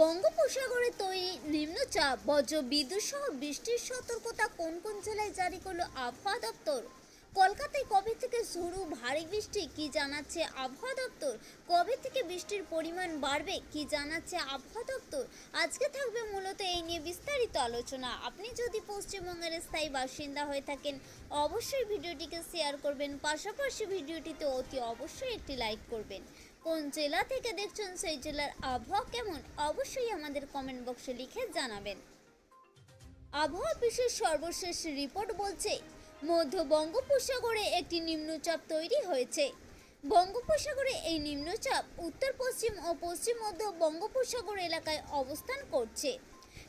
বঙ্গোপসাগরে তৈরি নিম্নচাপ বজ্র বিদ্যুৎ সহ বৃষ্টির সতর্কতা কোন কোন জেলায় জারি করল আবহাওয়া দপ্তর? কলকাতায় কবে থেকে শুরু ভারী বৃষ্টি কি জানাচ্ছে আবহাওয়া দপ্তর? কবে থেকে বৃষ্টির পরিমাণ বাড়বে কি জানাচ্ছে আবহাওয়া দপ্তর? আজকে থাকবে মূলত এই নিয়ে বিস্তারিত আলোচনা। আপনি যদি পশ্চিমবঙ্গের স্থায়ী বাসিন্দা হয়ে থাকেন, অবশ্যই ভিডিওটিকে শেয়ার করবেন। পাশাপাশি ভিডিওটিতে অতি অবশ্যই একটি লাইক করবেন। কোন জেলা থেকে দেখছেন সেই জেলার আবহাওয়া কেমন, অবশ্যই আমাদের কমেন্ট বক্সে লিখে জানাবেন। আবহাওয়া বিশেষ সর্বশেষ রিপোর্ট বলছে মধ্য বঙ্গোপসাগরে একটি নিম্নচাপ তৈরি হয়েছে। বঙ্গোপসাগরে এই নিম্নচাপ উত্তর, পশ্চিম ও পশ্চিম মধ্য বঙ্গোপসাগর এলাকায় অবস্থান করছে।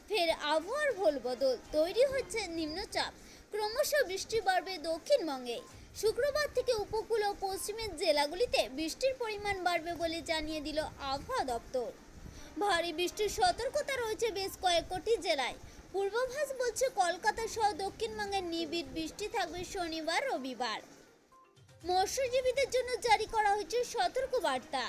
ফের আবহাওয়ার ভোল বদল তৈরি হচ্ছে নিম্নচাপ। ক্রমশ বৃষ্টি বাড়বে দক্ষিণবঙ্গে। শুক্রবার থেকে উপকূল ও পশ্চিমের জেলাগুলিতে বৃষ্টির পরিমাণ বাড়বে বলে জানিয়ে দিল আবহাওয়া দপ্তর। ভারী বৃষ্টির সতর্কতা রয়েছে বেশ কয়েকটি জেলায়। পূর্বাভাস বলছে কলকাতা সহ দক্ষিণবঙ্গের নিবিড় বৃষ্টি থাকবে শনিবার, রবিবার। মৎস্যজীবীদের জন্য জারি করা হয়েছে সতর্ক বার্তা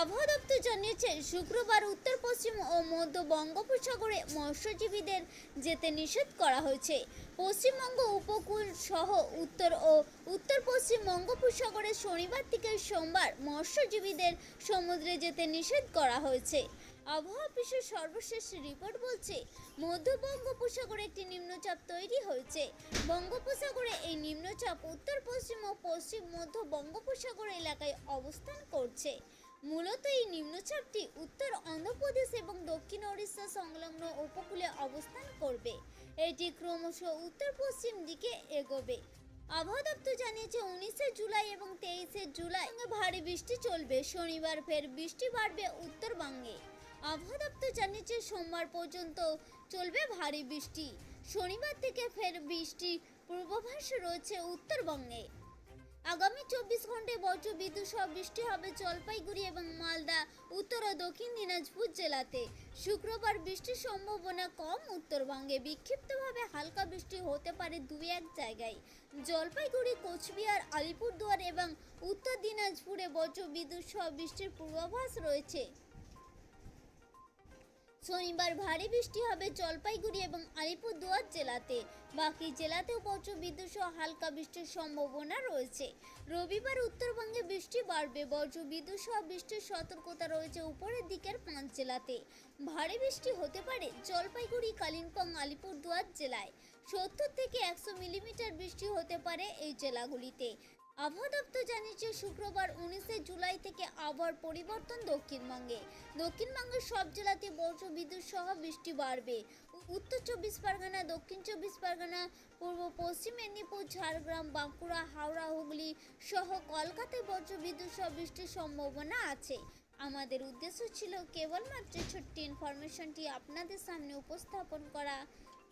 আবহাওয়া দপ্তর জানিয়েছে, শুক্রবার উত্তর, পশ্চিম ও মধ্য বঙ্গোপসাগরে মৎস্যজীবীদের যেতে নিষেধ করা হয়েছে। পশ্চিমবঙ্গ উপকূল সহ উত্তর ও উত্তর, পশ্চিম বঙ্গোপসাগরে শনিবার থেকে সোমবার মৎস্যজীবীদের সমুদ্রে যেতে নিষেধ করা হয়েছে। আবহাওয়া অফিসের সর্বশেষ রিপোর্ট বলছে, মধ্য বঙ্গোপসাগরে একটি নিম্নচাপ তৈরি হয়েছে। বঙ্গোপসাগরে এই নিম্নচাপ উত্তর, পশ্চিম ও পশ্চিম মধ্য বঙ্গোপসাগর এলাকায় অবস্থান করছে। মূলত এই নিম্নচাপটি উত্তর অন্ধ্রপ্রদেশ এবং দক্ষিণ ওড়িশা সংলগ্ন উপকূলে অবস্থান করবে। এটি ক্রমশ উত্তর, পশ্চিম দিকে এগোবে। আবহাওয়া দপ্তর জানিয়েছে, উনিশে জুলাই এবং তেইশে জুলাই ভারী বৃষ্টি চলবে। শনিবার ফের বৃষ্টি বাড়বে উত্তরবঙ্গে। আবহাওয়া দপ্তর জানিয়েছে, সোমবার পর্যন্ত চলবে ভারী বৃষ্টি। শনিবার থেকে ফের বৃষ্টি পূর্বাভাস রয়েছে উত্তরবঙ্গে। আগামী চব্বিশ ঘন্টায় বজ্র বিদ্যুৎ সহ বৃষ্টি হবে জলপাইগুড়ি এবং মালদা, উত্তর ও দক্ষিণ দিনাজপুর জেলাতে। শুক্রবার বৃষ্টির সম্ভাবনা কম উত্তরবঙ্গে। বিক্ষিপ্তভাবে হালকা বৃষ্টি হতে পারে দু এক জায়গায়। জলপাইগুড়ি, কোচবিহার, আলিপুরদুয়ার এবং উত্তর দিনাজপুরে বজ্র বিদ্যুৎ সহ বৃষ্টির পূর্বাভাস রয়েছে। শনিবার ভারী বৃষ্টি হবে জলপাইগুড়ি এবং আলিপুরদুয়ার জেলাতে। বাকি জেলাতেও বিদ্যুৎ সহ হালকা বৃষ্টির সম্ভাবনা রয়েছে। রবিবার উত্তরবঙ্গে বৃষ্টি বাড়বে। বজ্র বিদ্যুৎ সহ বৃষ্টির সতর্কতা রয়েছে উপরের দিকের পাঁচ জেলাতে। ভারী বৃষ্টি হতে পারে জলপাইগুড়ি, কালিম্পং, আলিপুরদুয়ার জেলায়। সত্তর থেকে একশো মিলিমিটার বৃষ্টি হতে পারে এই জেলাগুলিতে। আবহাওয়া দপ্তর জানিয়েছে, শুক্রবার উনিশে জুলাই থেকে আবহাওয়ার পরিবর্তন দক্ষিণবঙ্গে। দক্ষিণবঙ্গের সব জেলাতে বর্জ্য বিদ্যুৎ সহ বৃষ্টি বাড়বে। উত্তর চব্বিশ পরগনা, দক্ষিণ চব্বিশ পরগনা, পূর্ব পশ্চিম মেদিনীপুর, ঝাড়গ্রাম, বাঁকুড়া, হাওড়া, হুগলি সহ কলকাতায় বজ্র বিদ্যুৎ সহ বৃষ্টির সম্ভাবনা আছে। আমাদের উদ্দেশ্য ছিল কেবলমাত্র ছোট্ট ইনফরমেশনটি আপনাদের সামনে উপস্থাপন করা।